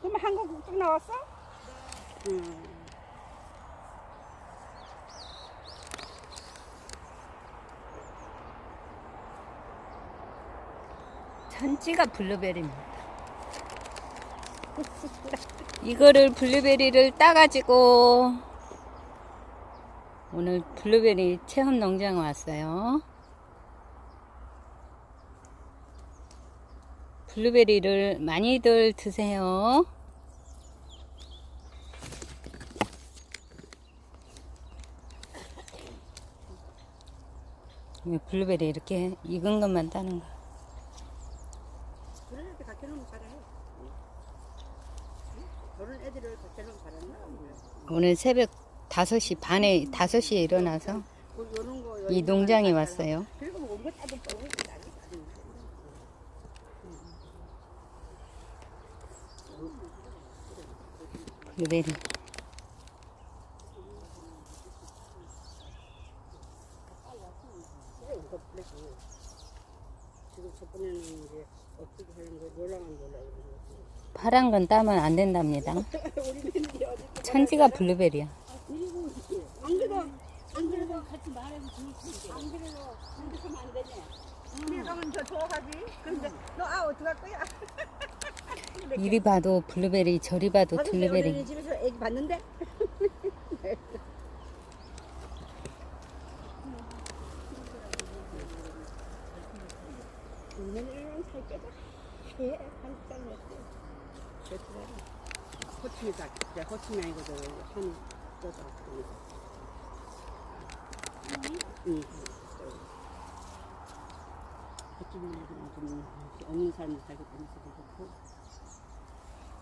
그럼 한국 국적 나왔어? 음. 전지가 블루베리입니다. 이거를 블루베리를 따가지고 오늘 블루베리 체험 농장 왔어요. 블루베리를 많이들 드세요. 이 블루베리 이렇게 익은 것만 따는 거. 그래 이렇게 같이 놓으면 잘해. 저런 애들을 같이 놓으면 잘한다. 오늘 새벽 5시 반에 5시에 일어나서 그이 농장에 왔어요. 그리고 뭔가 따도 뻔히 나지. 블루베리. 파란 건 따면 안 된답니다. 천지가 블루베리야. 안 그래도 안 그래도 같이 말해서 좋을 텐데. 안 그래도 안 그러면 안 되네. 그러면 저 좋아하지. 근데 너 아 어떡할 거야? 이리 봐도 블루베리, 저리 봐도 블루베리. 집에서 애기 봤는데. 오늘은 살 빼다. 예, 한국 사람이었어. 호치미가 진짜 호치미 아니거든. 한 떠서. 응. 호치미는 좀 없는 사람들 살고 다니서 좋고.